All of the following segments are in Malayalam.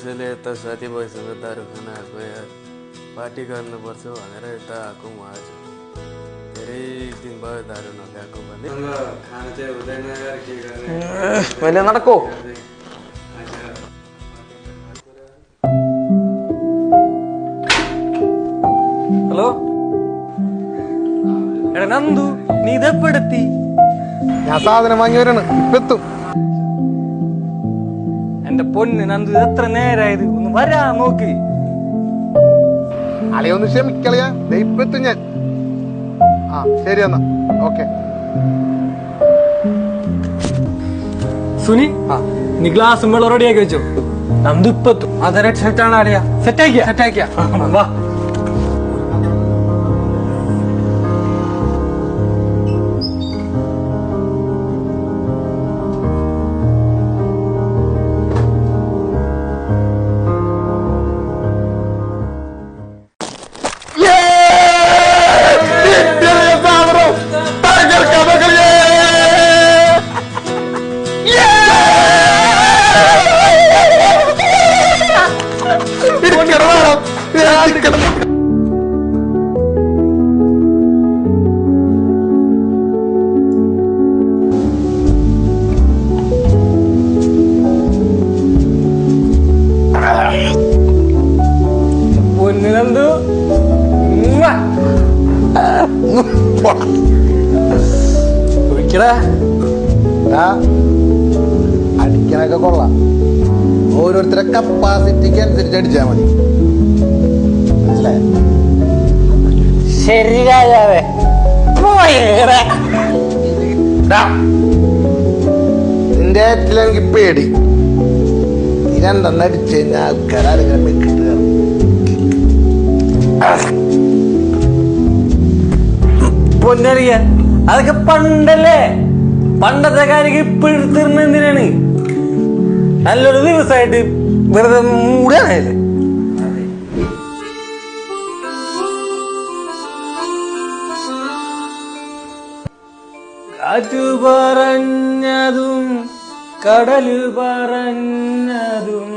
बसले तसाठी बसले दारू खाना आएको यार पार्टी गर्नुपर्छ भनेर यता आएको म आज धेरै दिन भयो दारू नखाएको भने खाना चाहिँ हुँदैन यार के गर्ने വലിയ നടക്കോ ഹലോ എടാ നന്ദു നീ ഇതെപ്പെടുത്തി ഞാൻ സാധനം വാങ്ങിയവരാണ് ഇപ്പൊ എത്തും എന്റെ പൊന്ന് നന്ദു എത്ര നേരായത്? ഒന്ന് വരാ നോക്ക്. അലയൊന്ന് ക്ഷമിക്കളിയാ ദേ ഇപ്പൊ ഞാൻ. ആ ശരി എന്നാ. ഓക്കെ. സുനി നീ ഗ്ലാസ് വെള്ളം റെഡിയാക്കി വെച്ചോ. നന്ദു ഇപ്പത്തും അതെ സെറ്റാണ് അറിയാ സെറ്റാക്കിയാ സെറ്റാക്കിയാ വാ. കപ്പാസിറ്റിക്ക് അനുസരിച്ച് അടിച്ചാൽ മതി. ശരി രാജാവേ. നിന്റെ ഏറ്റിൽ എനിക്ക് പേടി. നീ രണ്ടെണ്ണം അടിച്ചു കഴിഞ്ഞാൽ ആൾക്കാരെ മെക്കിട്ട് പൊന്നറിയ അതൊക്കെ പണ്ടല്ലേ? പണ്ടത്തെ കാര്യം ഇപ്പോഴും തീർന്ന എന്തിനാണ്? നല്ലൊരു ദിവസമായിട്ട് വെറുതെ മൂടുകയാണല്ലേ കാറ്റു പറഞ്ഞതും കടൽ പറഞ്ഞതും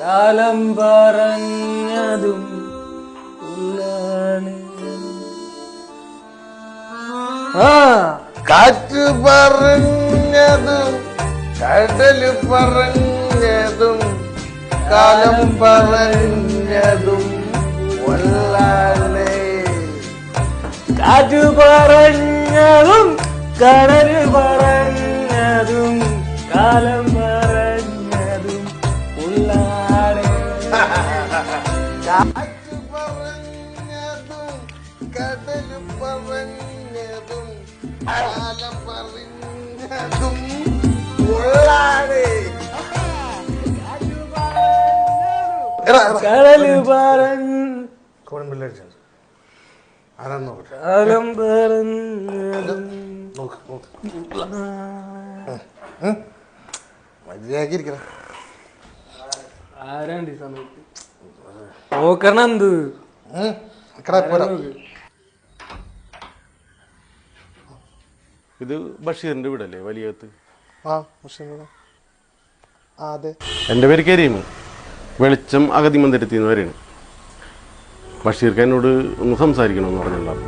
കാലം പറഞ്ഞതും ആ. കാറ്റ് പറഞ്ഞതും കടൽ പറഞ്ഞതും കാലം പറഞ്ഞതും കൊള്ളാനേ കാറ്റു പറഞ്ഞതും കടൽ പറഞ്ഞതും കാലം പറഞ്ഞതും ഉള്ളാണ് കാറ്റ് പറഞ്ഞതും കടൽ പറഞ്ഞതും കാലം പറഞ്ഞതും മര്യാദക്കിരിക്കണം ആരാണ്ട് ഈ സമയത്ത്? നോക്കണം എന്ത്? കടാ പോരാ. ഇത്? ബഷീറിന്റെ വീടല്ലേ വലിയകത്ത്? ആ ബഷീറിന്റെ? അതെ. എന്റെ പേര് കരീം. വെളിച്ചം അഗതി മന്ദിരത്തിൽ നിന്ന് വരെയാണ് ബഷീർ ഖാനോട് ഒന്ന് സംസാരിക്കണമെന്ന് പറഞ്ഞിട്ടുണ്ടാവും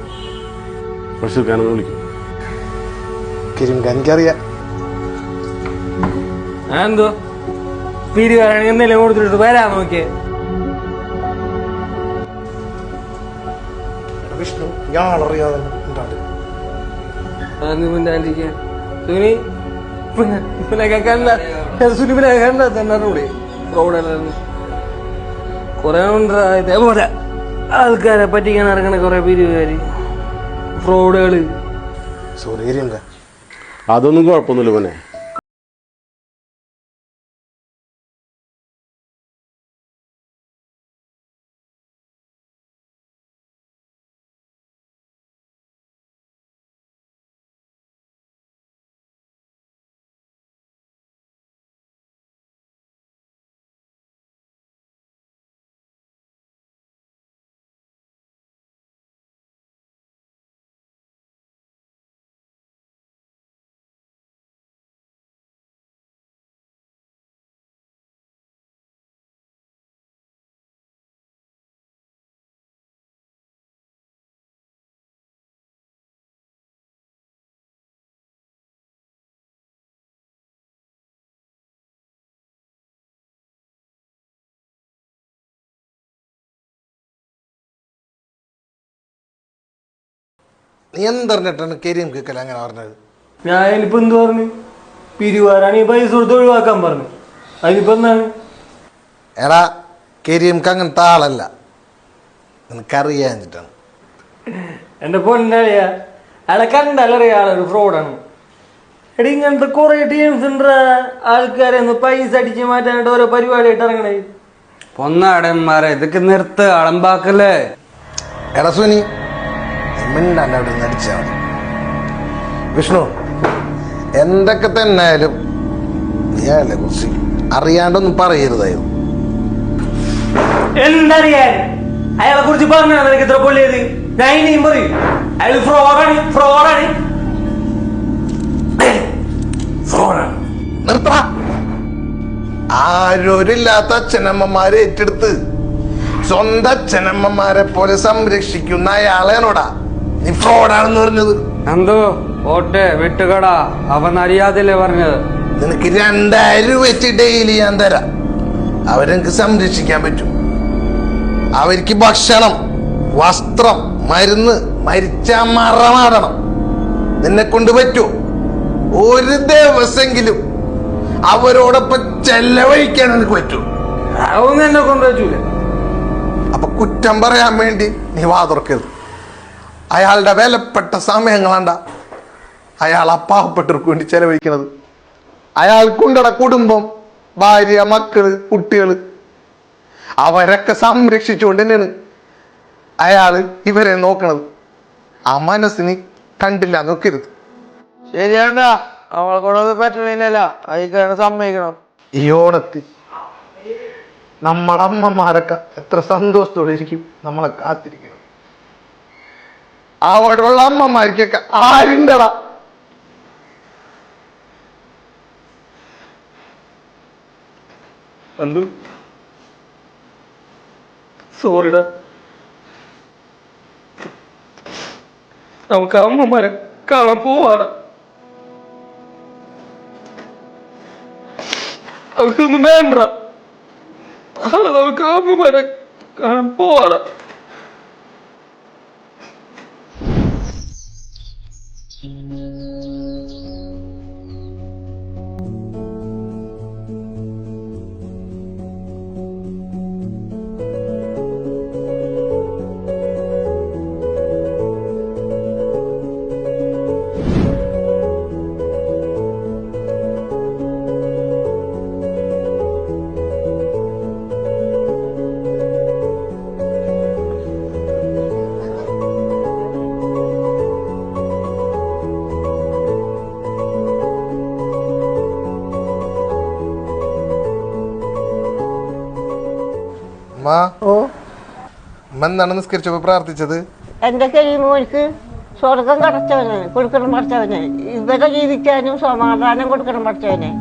ബഷീർ ഖാൻ ഒന്ന് വിളിക്കും. കിരിങ്ക എനിക്കറിയാം. ആ എന്തോ പിരിവാണെങ്കിൽ എന്തെങ്കിലും കൊടുത്തിട്ട് വരാ നോക്കിയേ. വിഷ്ണു ഞാളറിയാതെ ഉണ്ടാണ്ട് അന്ന് മിണ്ടാണ്ടിരിക്കാൻ സുനി പിന്നെ ഇവനൊക്കെ കണ്ട തന്നെ റോഡെല്ലാം കുറെ ഉണ്ടാ. ഇതേപോലെ ആൾക്കാരെ പറ്റിക്കാൻ ഇറങ്ങണ കുറെ പിരിവുകാര് ഫ്രോഡുകൾ. സോറി അതൊന്നും കുഴപ്പമൊന്നുമില്ല മോനെ. നീ എന്തറിഞ്ഞിട്ടാണ് കരിയും കേക്കല അങ്ങനെ പറഞ്ഞത്? ഞാൻ ഇപ്പൊ എന്ത് പറഞ്ഞു? പിരിവാരാണ് ഈ പൈസ കൊടുത്ത് ഒഴിവാക്കാൻ പറഞ്ഞു. അതിനിപ്പോ എന്താണ്? എടാ കരിയംക്ക് അങ്ങനത്തെ ആളല്ല. വെച്ചിട്ടാണ് എന്റെ പൊന്നറിയാ അയാളെ കണ്ടല്ലറിയ ആളൊരു ഫ്രോഡാണ് എടി ഇങ്ങനത്തെ കുറെ ടീംസ് ഉണ്ട് ആൾക്കാരെ ഒന്ന് പൈസ അടിച്ച് മാറ്റാനായിട്ട് ഓരോ പരിപാടിയായിട്ട് ഇറങ്ങണേ. പൊന്നാടന്മാരെ ഇതൊക്കെ നിർത്ത് അളമ്പാക്കല്ലേ എടാ സുനി മിണ്ടാണ്ട് അവിടെ നിന്ന് അടിച്ചാൽ വിഷ്ണു എന്തൊക്കെ തന്നെ ആയാലും നീ അയാളെ കുറിച്ച് അറിയാണ്ടൊന്നും പറയരുതായിരുന്നു എന്തറിയാൻ? അയാളെ കുറിച്ച് പറഞ്ഞാണ് നിനക്ക് ഇത്ര പൊള്ളിയത്? ഞാൻ ഇനിയും പറയും. അയാൾ ഫ്രോഡാണ് ഫ്രോഡാണ് ഫ്രോഡാണ് നിർത്ത. ആരോരില്ലാത്ത അച്ഛനമ്മമാരെ ഏറ്റെടുത്ത് സ്വന്തം അച്ഛനമ്മമാരെ പോലെ സംരക്ഷിക്കുന്ന അയാളേനോടാ നീ ഫ്രോഡാണെന്ന് പറഞ്ഞത്. എന്തോ ഓട്ടെ വിട്ടുകടാ. അവൻ അറിയാതില്ലേ പറഞ്ഞത്. നിനക്ക് രണ്ടായിരം രൂപ വെച്ച് ഡെയിലി ഞാൻ തരാം. അവരെനിക്ക് സംരക്ഷിക്കാൻ പറ്റും. അവർക്ക് ഭക്ഷണം വസ്ത്രം മരുന്ന് മരിച്ച മറമാടണം. നിന്നെ കൊണ്ട് പറ്റുമോ ഒരു ദിവസമെങ്കിലും അവരോടൊപ്പം ചെലവഴിക്കാൻ എനിക്ക് പറ്റൂ. അതൊന്നും എന്നെ കൊണ്ടുവച്ചൂല അപ്പൊ കുറ്റം പറയാൻ വേണ്ടി നീ വാതുറക്കരുത്. അയാളുടെ വിലപ്പെട്ട സമയങ്ങളാണ്ട അയാൾ അപ്പാവപ്പെട്ടവർക്ക് പാവപ്പെട്ടവർക്ക് വേണ്ടി ചെലവഴിക്കുന്നത്. അയാൾക്കുണ്ടട കുടുംബം ഭാര്യ മക്കൾ കുട്ടികൾ അവരൊക്കെ സംരക്ഷിച്ചുകൊണ്ട് തന്നെയാണ് അയാൾ ഇവരെ നോക്കണത്. ആ മനസ്സിന് കണ്ടില്ല നോക്കരുത്. ശരിയാണ്ടാ അവളെ കൊണ്ടത് പറ്റണില്ലല്ല. അതിക്കാണ് സമ്മതിക്കണം. ഈ ഓണത്തിൽ നമ്മുടെ അമ്മമാരൊക്കെ എത്ര സന്തോഷത്തോടെ ഇരിക്കും നമ്മളെ കാത്തിരിക്കണം. അവിടെയുള്ള അമ്മമാർക്കൊക്കെ ആരുണ്ടടാ? എന്തു? സോറിടാ. നമുക്ക് അമ്മമാരെ കാണാൻ പോവാണ് അവർക്കൊന്നും വേണ്ട നമുക്ക് അമ്മമാരെ കാണാൻ പോവാണ് Mm-hmm. എന്താണ് നിസ്കരിച്ചപ്പോ പ്രാർത്ഥിച്ചത്? എന്റെ കഴിയുമ്പോൾക്ക് സ്വർഗം കടച്ചവനെ കൊടുക്കണം പഠിച്ചവനെ. ഇവരെ ജീവിക്കാനും സമാധാനം കൊടുക്കണം പഠിച്ചവനെ.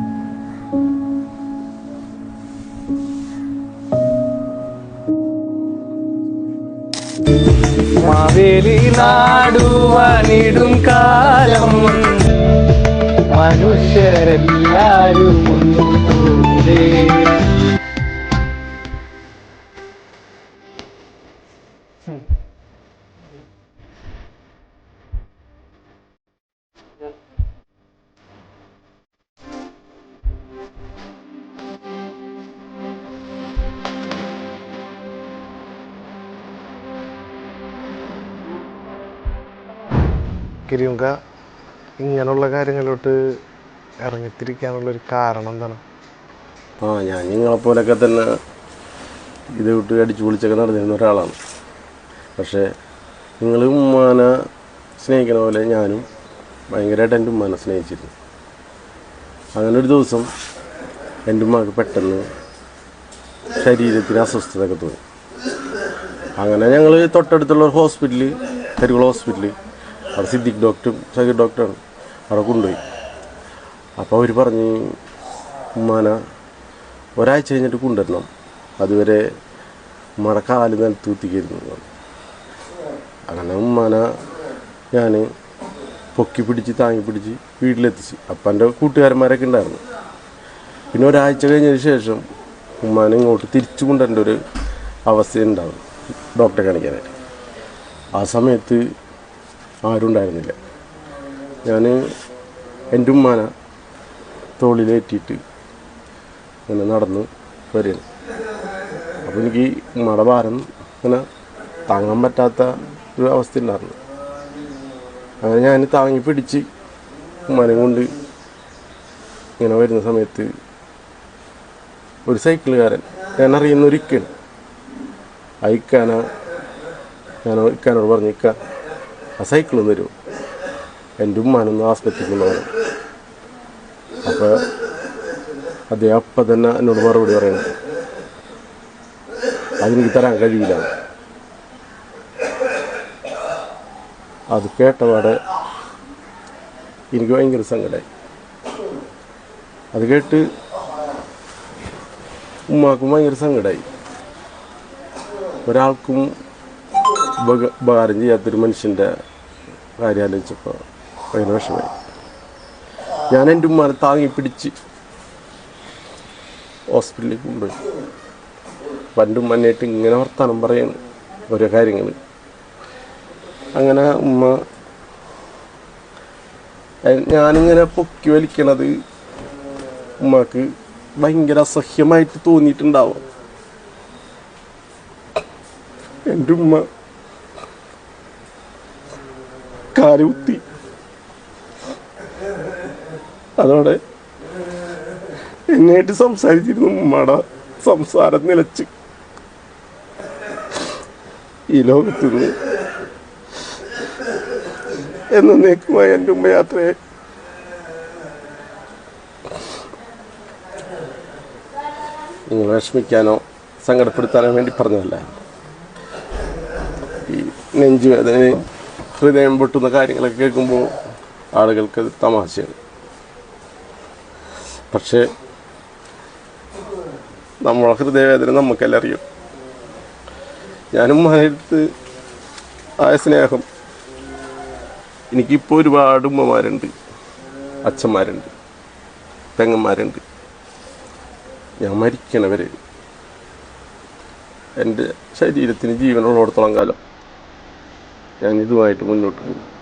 മാവേലി നാടുവാനിടും കാലം. മനുഷ്യരെല്ലാരും ഒന്നുകൂടെ കിരിയുങ്ക ഇങ്ങനെയുള്ള കാര്യങ്ങളിലോട്ട് ഇറങ്ങിത്തിരിക്കാനുള്ള ഒരു കാരണം എന്താണ്? ആ ഞാൻ നിങ്ങളെപ്പോലൊക്കെ തന്നെ ഇത് വിട്ട് അടിച്ചു പൊളിച്ചൊക്കെ നടന്നിരുന്ന ഒരാളാണ്. പക്ഷേ നിങ്ങൾ ഉമ്മാനെ സ്നേഹിക്കണ പോലെ ഞാനും ഭയങ്കരമായിട്ട് എന്റെ ഉമ്മാനെ സ്നേഹിച്ചിരുന്നു. അങ്ങനെ ഒരു ദിവസം എന്റെ ഉമ്മക്ക് പെട്ടെന്ന് ശരീരത്തിന് അസ്വസ്ഥതയൊക്കെ തോന്നി. അങ്ങനെ ഞങ്ങൾ തൊട്ടടുത്തുള്ള ഹോസ്പിറ്റലിൽ കരികുള ഹോസ്പിറ്റലിൽ അവിടെ സിദ്ദിഖ് ഡോക്ടറും സഹീർ ഡോക്ടറാണ് അവിടെ കൊണ്ടുപോയി. അപ്പോൾ അവർ പറഞ്ഞ് ഉമ്മാന ഒരാഴ്ച കഴിഞ്ഞിട്ട് കൊണ്ടുവരണം. അതുവരെ ഉമ്മയുടെ കാൽ നിലത്ത് കുത്തിക്കരുന്നു അങ്ങനെ ഉമ്മാന ഞാൻ പൊക്കി പിടിച്ച് താങ്ങി പിടിച്ച് വീട്ടിലെത്തിച്ച്. അപ്പം എന്റെ കൂട്ടുകാരന്മാരൊക്കെ ഉണ്ടായിരുന്നു. പിന്നെ ഒരാഴ്ച കഴിഞ്ഞതിന് ശേഷം ഉമ്മാനെ ഇങ്ങോട്ട് തിരിച്ചു കൊണ്ടുവരേണ്ട ഒരു അവസ്ഥ ഡോക്ടറെ കാണിക്കാനായിട്ട്. ആ സമയത്ത് ആരും ഉണ്ടായിരുന്നില്ല. ഞാൻ എന്റെ ഉമ്മാന തോളിലേറ്റിയിട്ട് ഇങ്ങനെ നടന്ന് വരികയാണ്. അപ്പോൾ എനിക്ക് ഉമ്മയുടെ ഭാരം ഇങ്ങനെ താങ്ങാൻ പറ്റാത്ത ഒരു അവസ്ഥ ഉണ്ടായിരുന്നു അങ്ങനെ ഞാൻ താങ്ങി പിടിച്ച് ഉമ്മാനെ കൊണ്ട് ഇങ്ങനെ വരുന്ന സമയത്ത് ഒരു സൈക്കിളുകാരൻ ഞാൻ അറിയുന്ന ഒരു ഇക്കാണ് ആ ഇക്കാന ഞാൻ ഇക്കാനോട് പറഞ്ഞു ഇക്ക ആ സൈക്കിൾ തരുമോ എന്റെ ഉമ്മാനൊന്ന് ആസ്പത്രിക്ക് പറഞ്ഞു. അപ്പോൾ അദ്ദേഹം അപ്പം തന്നെ എന്നോട് മറുപടി പറയണം. അതെനിക്ക് തരാൻ കഴിയില്ല. അത് കേട്ടപാടെ എനിക്ക് ഭയങ്കര സങ്കടമായി അത് കേട്ട് ഉമ്മാക്കും ഭയങ്കര സങ്കടമായി ഒരാൾക്കും ഉപക- ഉപകാരം ചെയ്യാത്തൊരു മനുഷ്യന്റെ കാര്യം ആലോചിച്ചപ്പോൾ ഭയങ്കര വിഷമായി ഞാൻ എന്റെ ഉമ്മാനെ താങ്ങി പിടിച്ച് ഹോസ്പിറ്റലിൽ കൊണ്ടുപോയി. പണ്ടും ഉമ്മനായിട്ട് ഇങ്ങനെ വർത്താനം പറയാണ് ഓരോ കാര്യങ്ങൾ അങ്ങനെ ഉമ്മ ഞാനിങ്ങനെ പൊക്കി വലിക്കണത് ഉമ്മക്ക് ഭയങ്കര അസഹ്യമായിട്ട് തോന്നിയിട്ടുണ്ടാവും. എന്റെ ഉമ്മ കാലുകുത്തി അതോടെ എന്നെയായിട്ട് സംസാരിച്ചിരുന്നു ഉമ്മയുടെ സംസാരം നിലച്ച്. ഈ ലോകത്ത് നിന്ന് എന്നേക്കുമായി എന്റെ ഉമ്മ യാത്രയെ നിങ്ങൾ വിഷമിക്കാനോ സങ്കടപ്പെടുത്താനോ വേണ്ടി പറഞ്ഞതല്ല? ഈ നെഞ്ചുവേദന ഹൃദയം പൊട്ടുന്ന കാര്യങ്ങളൊക്കെ കേൾക്കുമ്പോൾ ആളുകൾക്ക് തമാശയാണ്. പക്ഷേ നമ്മളെ ഹൃദയവേദന നമുക്കെല്ലാം അറിയും. ഞാനും മഹത്ത് ആയ സ്നേഹം എനിക്കിപ്പോൾ ഒരുപാട് ഉമ്മമാരുണ്ട് അച്ഛന്മാരുണ്ട് പെങ്ങന്മാരുണ്ട്. ഞാൻ മരിക്കണവരെ എന്റെ ശരീരത്തിന് ജീവനുള്ളിടത്തോളം കാലം ഞാൻ ഇതുമായിട്ട് മുന്നോട്ട് പോകും.